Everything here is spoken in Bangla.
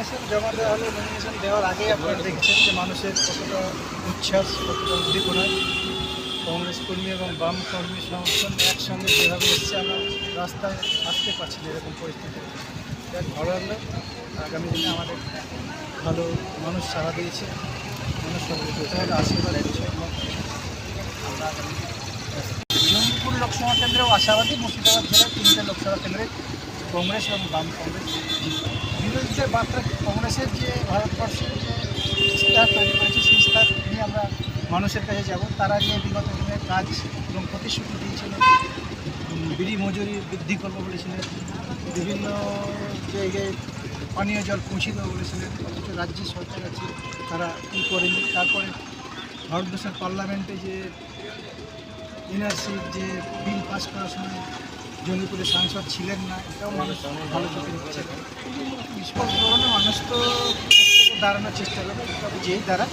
নমিনেশন জমা দেওয়া হলো নমিনেশন দেওয়ার আগেই আপনারা দেখেছেন যে মানুষের কতটা উচ্ছ্বাস, কতটা উদ্দীপনা কংগ্রেস কর্মী এবং বাম কর্মী সংগঠন একসঙ্গে যেভাবে এসছে, আমরা রাস্তায় আসতে পারছি না এরকম পরিস্থিতি। যাক, ভালো লাগল। আগামী দিনে আমাদের ভালো মানুষ সাড়া দিয়েছে। মানুষ সবাই আশীর্বাদ দিচ্ছে। এবং আমরা আগামী জঙ্গিপুর লোকসভা কেন্দ্রেও আশাবাদী মুর্শিদাবাদ জেলার তিনটে লোকসভা কেন্দ্রে কংগ্রেস এবং বাম কংগ্রেস। বিরোধীদের বার্তা কংগ্রেসের যে ভারতবর্ষের যে ইস্তার তৈরি করেছে সেই ইস্তার নিয়ে আমরা মানুষের কাছে যাব। তারা যে বিগত দিনে কাজ এবং প্রতিশ্রুতি দিয়েছিল উম, বিড়ি মজুরি বৃদ্ধি করব বলেছিলেন বিভিন্ন জায়গায় পানীয় জল পৌঁছে দেবো বলেছিলেন অথচ রাজ্য সরকার আছে তারা কী করেনি। তারপরে ভারতবর্ষের পার্লামেন্টে যে এনআরসির যে বিল পাস করার সময় জঙ্গিপুরের সাংসদ ছিলেন না, এটাও মানুষ ভালো চোখে দিচ্ছে বিস্ফোরণ মানুষ তো দাঁড়ানোর চেষ্টা করবে যেই দ্বারা